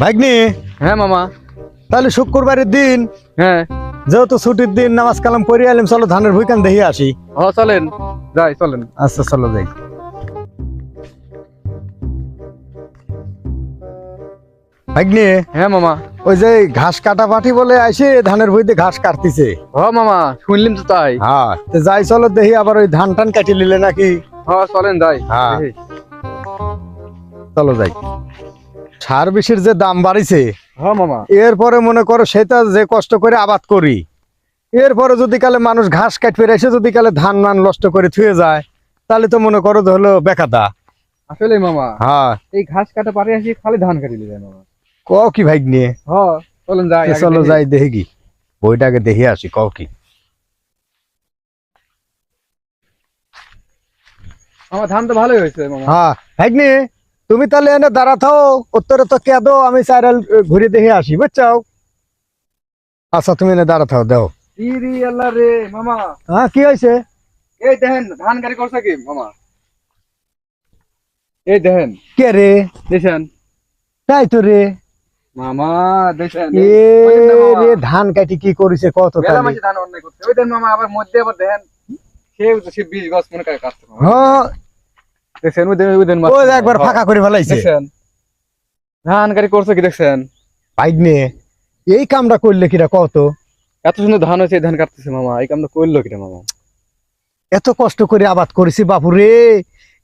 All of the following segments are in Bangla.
ভাগ্নি? হ্যাঁ মামা। তাহলে শুক্রবারের দিন হ্যাঁ। যেহেতু ছুটির দিন নামাজ কালাম পড়ে আলিম চলো ধানের ভুইকান দেখে আসি। হ চলেন। যাই চলেন। আচ্ছা চলো যাই। ভাগ্নি? হ্যাঁ মামা। ওই যে ঘাস কাটা পাটি বলে আইসে ধানের ভুইতে ঘাস কাটতিছে। হ মামা শুনলিম তো তাই। হ্যাঁ তো যাই চলো দেখি আবার ওই ধান টান কাটি নিলে নাকি। হ চলেন যাই। হ্যাঁ। চলো যাই। সার বিষের যে দাম বাড়িছে হ মামা। এরপরে মনে করো সেটা যে কষ্ট করে আবাদ করি। এরপরে যদি কালে মানুষ ঘাস কাটবে এসে যদি কালে ধান মান নষ্ট করে থুয়ে যায় তাহলে তো মনে করো হলো বেকাদা। আসলে মামা। হ্যাঁ। এই ঘাস কাটা পারে আসি খালি ধান কাটি যায় মামা। ক কি ভাই নিয়ে চলেন যাই চলো যাই দেখি কি। বইটাকে দেখে আসি কও কি। আমার ধান তো ভালোই হয়েছে হ্যাঁ তুমি তাহলে এনে উত্তরে তো কে দো আমি ঘুরে দেখে আসি বুঝছাও? আচ্ছা তুমি এনে দাঁড়াথাও দেও। ইরি আল্লাহ রে মামা। হ্যাঁ কি হয়েছে? এই দেখেন ধান গাড়ি করছে কি মামা? এই দেখেন। কে রে? দেখেন। তাই তো রে। মামা দেখেন। রে ধান কাটি কি করেছে? কত মেলা তাহলে মাসে ধান অন্যায় করছে। ওই দেন মামা আবার মধ্যে আবার দেখেন সেও তো সে বিশ গছ মনে করে কাটছে হ্যাঁ। দেখছেন? ওই দেন ওই দেন ও একবার ফাঁকা করে ফেলাইছে। দেখছেন? ধান গাড়ি করছে কি দেখছেন? ভাগ্নে এই কামটা করলে কিরা কত? এত সুন্দর ধান হয়েছে ধান কাটতেছে মামা। এই কামটা করল কিনা মামা? এত কষ্ট করে আবাদ করেছি বাপুরে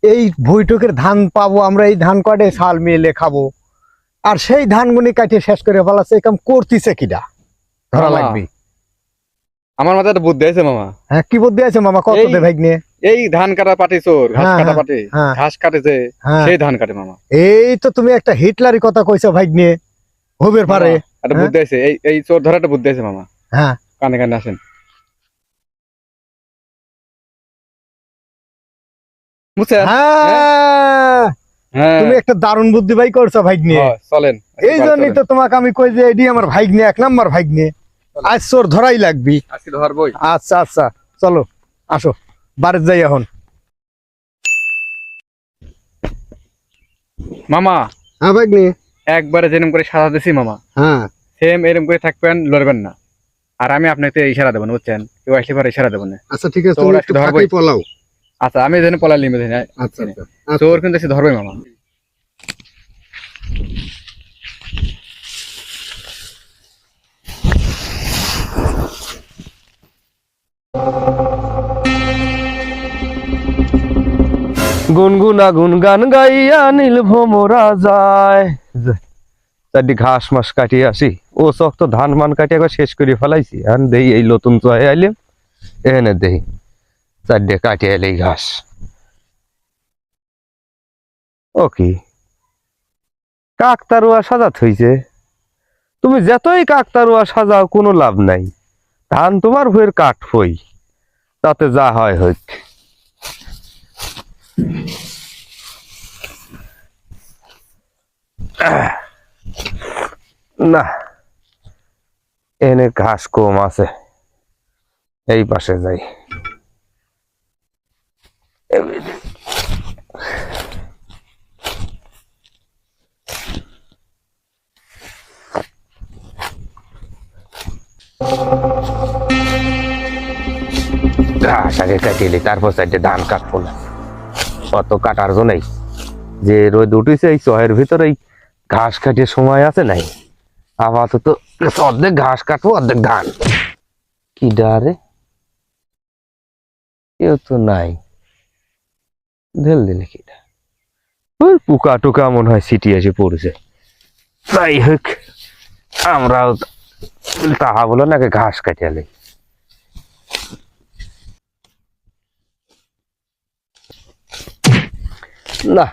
এই ভুইটুকের ধান পাবো আমরা এই ধান কাটে শাল মিলে খাব। আর সেই ধানগুনি কাটিয়ে শেষ করে ফেলাচ্ছে এই কাম করতিছে কিটা ধরা। লাগবে। আমার মাথায় বুদ্ধি আছে মামা। হ্যাঁ কি বুদ্ধি আছে মামা? কত দে ভাগ্নে। এই ধান কাটা পাটি চোর ঘাস হ্যাঁ, কাটা হ্যাঁ, পাটি হ্যাঁ। ঘাস কাটেছে হ্যাঁ। সেই ধান কাটে মামা। এই তো তুমি একটা হিটলারি কথা কইছো ভাগ্নে। হবের পারে। একটা। বুদ্ধি আছে এই এই চোর ধরাটা বুদ্ধি আছে মামা। হ্যাঁ। কানে কানে আসেন। বুঝছেন হ্যাঁ। হ্যাঁ। তুমি একটা দারুণ বুদ্ধি ভাই করছ ভাগ্নে। হ্যাঁ, চলেন এই জন্যই তো তোমাকে আমি কই যে এডি আমার ভাগ্নে এক নাম্বার ভাগ্নে। আজ চোর ধরাই লাগবি। আচ্ছা আচ্ছা চলো আসো বাড়িতে যাই এখন। মামা হ্যাঁ ভাগ্নে। একবারে যেরকম করে সাজা দিছি মামা হ্যাঁ। সেম এরকম করে থাকবেন লড়বেন না। আর আমি আপনাকে ইশারা দেবো না বুঝছেন? কেউ আসলে পরে ইশারা দেবো না। আচ্ছা ঠিক আছে আচ্ছা আমি যেন পলালি মেধে আচ্ছা আচ্ছা। চোর কিন্তু এসে ধরবে মামা। গুনগুনা গুন গান গাইয়া নীল ভোমরা যায়। চারটি ঘাস মাস কাটিয়ে আসি। ও শক্ত ধান মান কাটিয়ে একবার শেষ করে ফেলাইছি। আর দেই এই নতুন চয়ে আইলে এনে দেই। চারটে কাটিয়ে এলে ঘাস। ও কি? কাকতারুয়া সাজাত হইছে। তুমি যতই কাকতারুয়া সাজাও, কোনো লাভ নাই। ধান তোমার ভুয়ের কাঠ হই তাতে যা হয় হোক না, এনে ঘাস কম আছে। এই পাশে যাই। আগে কাটিয়ে তারপর সাইডে ধান কাটবো না। অত কাটার জন্যই যে রোদ উঠেছে, এই চহের ভিতরে ঘাস কাটিয়ে সময় আছে নাই। আপাতত অর্ধেক ঘাস কাটবো, অর্ধেক ধান। কি ডারে কেউ তো নাই। ঢেল দিলে কি ওই পোকা টোকা মনে হয় সিটি এসে পড়েছে। যাই হোক, আমরাও তাহা বলো নাকি ঘাস কাটিয়ে লাই না,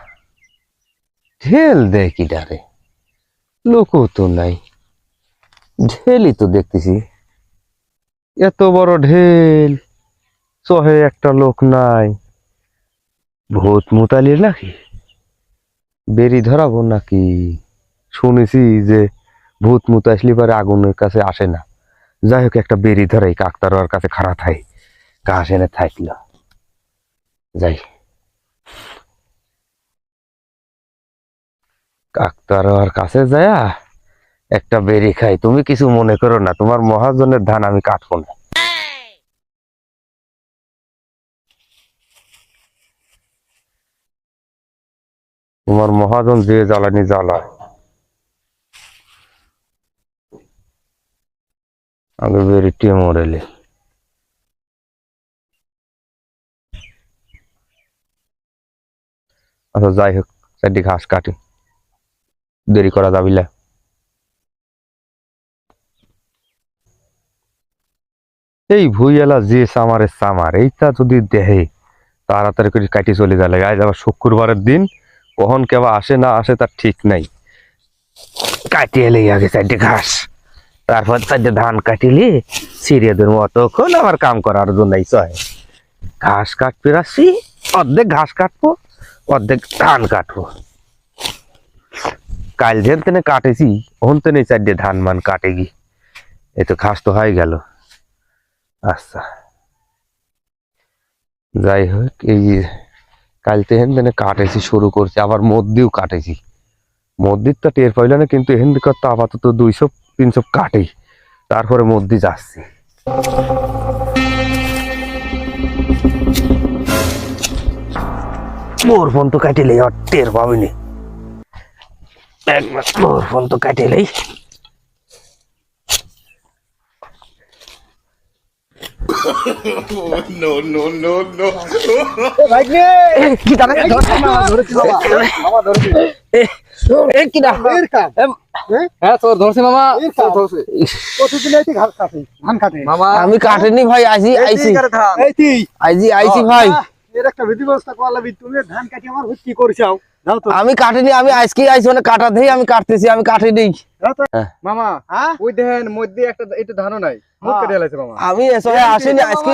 ঢেল দেয় কি ডারে লোকও তো নাই। ঢেলই তো দেখতেছি। এত বড় ঢেল চহে একটা লোক নাই। ভূত মুতালির নাকি? বেরি ধরাবো নাকি? শুনেছি যে ভূত মুত আসলে পরে আগুনের কাছে আসে না। যাই হোক, একটা বেরি ধরাই কাকতারোয়ার কাছে খারাপ হয় ঘাস এনে থাকল। যাই। কাকতার কাছে যায়া একটা বেরি খাই। তুমি কিছু মনে করো না, তোমার মহাজনের ধান আমি কাটবো না। তোমার মহাজন যে জ্বালানি জ্বালায়। আগে বেরিটি মরেলে আচ্ছা যাই হোক চারটি ঘাস কাটি। দেরি করা যাবিলা এই ভুইয়ালা যে সামারে সামার, এইটা যদি দেহে তাড়াতাড়ি করে কাটি চলে গেলে, আজ আবার শুক্রবারের দিন, কখন কেবা আসে না আসে তার ঠিক নাই। কাটিয়ে এলে আগে চারটে ঘাস। তারপর চারটে ধান কাটিলি কাটিলে সিরিয়াদের মতক্ষণ আবার কাম করার জন্যই ঘাস কাটতে আসছি অর্ধেক ঘাস কাটবো, অর্ধেক ধান কাটবো। কাল যেন তেনে কাটেছি ওন তেনে চারটে ধান মান কাটে গি এই তো ঘাস তো হয়ে গেল। আচ্ছা। যাই হোক, এই কাল তেহেন তেনে কাটেছি, শুরু করছি, আবার মধ্যেও কাটেছি। মধ্যির তো টের পাইল না, কিন্তু এহেন দিকে তো আপাতত দুইশো তিনশো কাটেই তারপরে মধ্যে যাচ্ছি। মোর ফোন তো কাটিলেই আর টের পাবিনি একবার মোর ফোন তো কাটিলেই কি দাঁড়া ধরেছি? বাবা বাবা ধরেছি। কি তোর ধরছি মামা। কাটে মামা আমি কাটেনি ভাই আইছি আইছি। এই আইছি ভাই। আহ, এর একটা বিধি ব্যবস্থা করা লাগবে তুমি ধান কাটি আমার কি করেছাও। যাও তো। আমি কাটিনি আমি আজকে আইছি মানে কাটা দেই আমি কাটতেছি আমি কাটিনি। মামা হ্যাঁ? ওই দেখেন মধ্যে একটা এটা ধানও নাই। হ্যাঁ। মামা। আমি আসিনি আজকে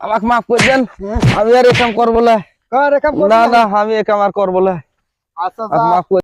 আমাকে মাফ করে দেন আমি আর এ করব না। না না আমি এ কাম আর করব না। আচ্ছা আমাকে মাফ করে